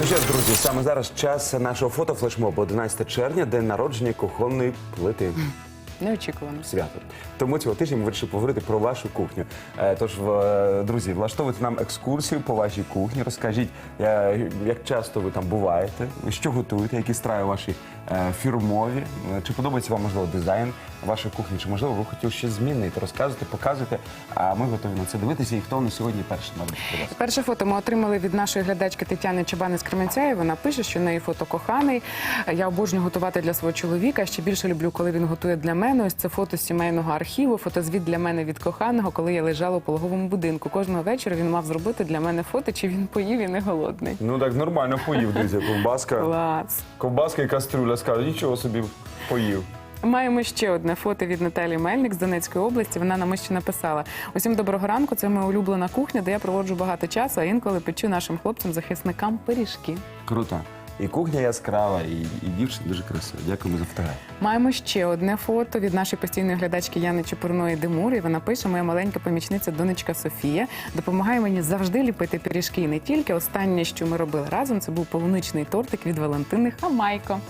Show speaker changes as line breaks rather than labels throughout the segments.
Ну що ж, друзі, саме зараз час нашого фотофлешмобу 11 червня, день народження кухонної плити.
Неочікувано.
Свято. Тому цього тижня ми вирішили поговорити про вашу кухню. Е, Тож, в- друзі, влаштовуйте нам екскурсію по вашій кухні. Розкажіть, е, як часто ви там буваєте, що готуєте, які страви ваші е, фірмові, Е, чи подобається вам можливо дизайн вашої кухні, чи можливо ви хотіли щось змінити, розказуйте, показуйте. А ми готові на це дивитися. І хто на сьогодні перший мабуть, будь ласка.
Перше фото ми отримали від нашої глядачки Тетяни Чабани з Кременця. І вона пише, що в неї фото коханий. Я обожнюю готувати для свого чоловіка. Ще більше люблю, коли він готує для мене. Ось це фото з сімейного архіву, фотозвіт для мене від коханого, коли я лежала у пологовому будинку. Кожного вечора він мав зробити для мене фото, чи він поїв і не голодний.
Ну так нормально поїв, друзі, ковбаска.
Клас.
Ковбаска і кастрюля скажуть, нічого собі поїв.
Маємо ще одне фото від Наталії Мельник з Донецької області. Вона нам ще написала: усім доброго ранку. Це моя улюблена кухня, де я проводжу багато часу, а інколи печу нашим хлопцям-захисникам пиріжки.
Круто. І кухня яскрава, і, і дівчина дуже красива. Дякуємо за фотографію.
Маємо ще одне фото від нашої постійної глядачки Яни Чепурної Демур. І вона пише: моя маленька помічниця донечка Софія допомагає мені завжди ліпити пиріжки. І не тільки останнє, що ми робили разом, це був полуничний тортик від Валентини Хамайко.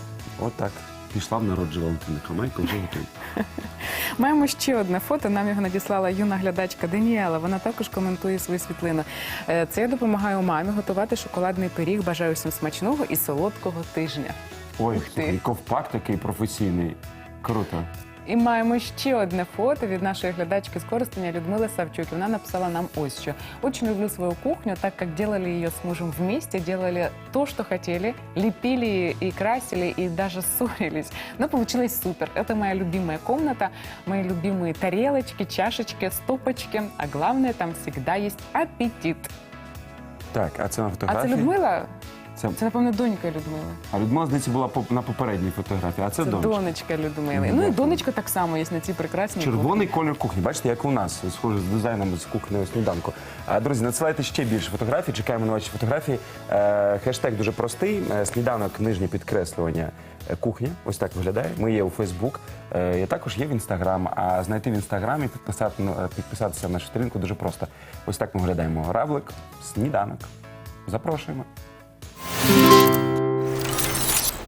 Отак. Пішла в народжу Валентина Хамайко, вже готова.
Маємо ще одне фото. Нам його надіслала юна глядачка Даніела. Вона також коментує свою світлину. Е, Це я допомагаю мамі готувати шоколадний пиріг. Бажаю всім смачного і солодкого тижня.
Ой,
Ух ти.
слухай, ковпак такий професійний. Круто.
І маємо ще одне фото від нашої глядачки з Коростеня Людмили Савчук. І Вона написала нам ось що. Очень люблю свою кухню, так как делали ее с мужем вместе, делали то, что хотели, лепили и красили, и даже ссорились. Но получилось супер. Это моя любимая комната, мои любимые тарелочки, чашечки, стопочки. А главное, там всегда есть аппетит.
Так, а це на
А це
фотографії?
Людмила?
Це...
Це, напевно, донька Людмили.
А Людмила, здається, була по- на попередній фотографії, а це,
Це
донечка.
донечка Людмили. Ну і донечка так само є на цій прекрасній
Червоний колір кухні. Бачите, як у нас, схоже з дизайном з кухонного сніданку. А, друзі, надсилайте ще більше фотографій. Чекаємо на ваші фотографії. Е, хештег дуже простий. Е, сніданок, нижнє підкреслювання. е, Кухня, ось так виглядає. Ми є у Фейсбук, я також є в Інстаграм. А знайти в інстаграмі, підписати, на- підписатися на нашу сторінку дуже просто. Ось так ми виглядаємо. Равлик, сніданок. Запрошуємо. Thank you.